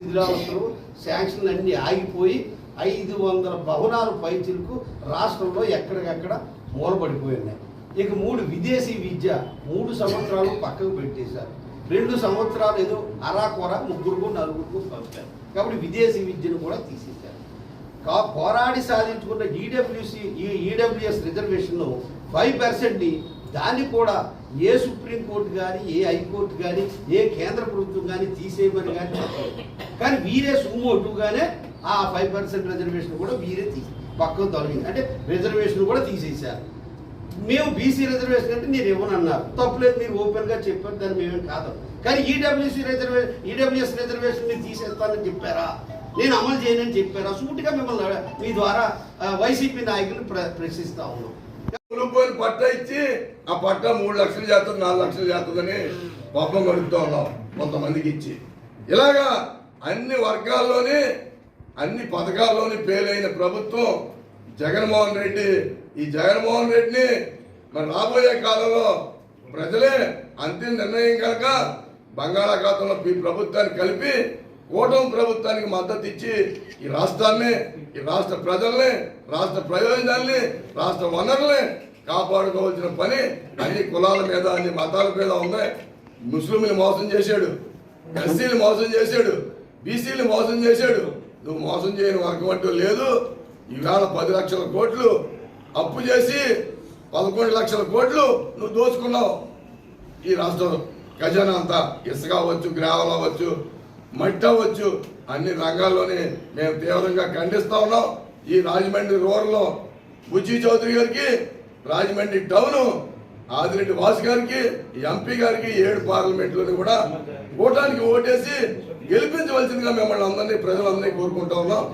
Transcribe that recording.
నిధులవసరం శాంక్షన్లు అన్ని ఆగిపోయి ఐదు వందల భవనాలు పైచిలకు రాష్ట్రంలో ఎక్కడికక్కడ మూలపడిపోయి ఉన్నాయి ఇక మూడు విదేశీ విద్య మూడు సంవత్సరాలు పక్కకు పెట్టేశారు. రెండు సంవత్సరాలు ఏదో అరాకొర ముగ్గురుకు నలుగురుకు పంపారు. కాబట్టి విదేశీ విద్యను కూడా తీసేశారు. కా పోరాడి సాధించుకున్న ఈడబ్ల్యూసి ఈ ఈడబ్ల్యూఎస్ రిజర్వేషన్ను ఫైవ్ పర్సెంట్ని దాన్ని కూడా ఏ సుప్రీంకోర్టు కానీ ఏ హైకోర్టు కానీ ఏ కేంద్ర ప్రభుత్వం కానీ తీసేయమని కానీ చెప్పలేదు. కానీ వీరే సుమోటుగానే ఆ ఫైవ్ పర్సెంట్ రిజర్వేషన్ కూడా వీరే తీసి పక్కన తొలగింది. అంటే రిజర్వేషన్ కూడా తీసేశారు. మేము బీసీ రిజర్వేషన్ అంటే నేను ఇవ్వనన్నారు తప్పులేదు మీరు ఓపెన్గా చెప్పారు దాన్ని మేమేం కాదు. కానీ ఈడబ్ల్యూసీ రిజర్వేషన్ ఈడబ్ల్యూఎస్ రిజర్వేషన్ మీరు తీసేస్తానని చెప్పారా? నేను అమలు చేయనని చెప్పారా? సూటిగా మిమ్మల్ని మీ ద్వారా వైసీపీ నాయకులు ప్ర ప్రశ్నిస్తా ఉన్నాం. పోయిన పట్ట ఇచ్చి ఆ పట్ట మూడు లక్షలు చేస్తుంది నాలుగు లక్షలు చేస్తుందని పాపం గడుపుతా ఉన్నాం కొంతమందికి ఇచ్చి. ఇలాగా అన్ని వర్గాల్లోని అన్ని పథకాల్లోని పేలైన ప్రభుత్వం జగన్మోహన్ రెడ్డి ఈ జగన్మోహన్ రెడ్డిని మరి రాబోయే కాలంలో ప్రజలే అంతిమ నిర్ణయం కనుక బంగాళాఖాతంలో ఈ ప్రభుత్వాన్ని కలిపి ఓటమి ప్రభుత్వానికి మద్దతు ఇచ్చి ఈ రాష్ట్రాన్ని ఈ రాష్ట్ర ప్రజల్ని రాష్ట్ర ప్రయోజనాల్ని రాష్ట్ర వనరుల్ని కాపాడుకోవాల్సిన పని అన్ని కులాల మీద అన్ని మతాల మీద ఉంది. ముస్లింలు మోసం చేశాడు ఎస్సీలు మోసం చేశాడు బీసీలు మోసం చేశాడు. నువ్వు మోసం చేయని వర్గం అంటూ లేదు. ఈవేళ పది లక్షల కోట్లు అప్పు చేసి పదకొండు లక్షల కోట్లు నువ్వు దోచుకున్నావు. ఈ రాష్ట్రం ఖజానా అంతా ఇసుక అవ్వచ్చు గ్రావెల్ అవ్వచ్చు మట్టి అవ్వచ్చు అన్ని రంగాల్లోనే మేము తీవ్రంగా ఖండిస్తా ఉన్నాం. ఈ రాజమండ్రి రూరల్లో బుజ్జి చౌదరి గారికి రాజమండ్రి టౌన్ ఆదిరెడ్డి వాసు గారికి ఎంపీ గారికి ఏడు పార్లమెంట్లోని కూడా ఓటానికి ఓటేసి గెలిపించవలసిందిగా మిమ్మల్ని అందరినీ ప్రజలందరినీ కోరుకుంటా ఉన్నాం.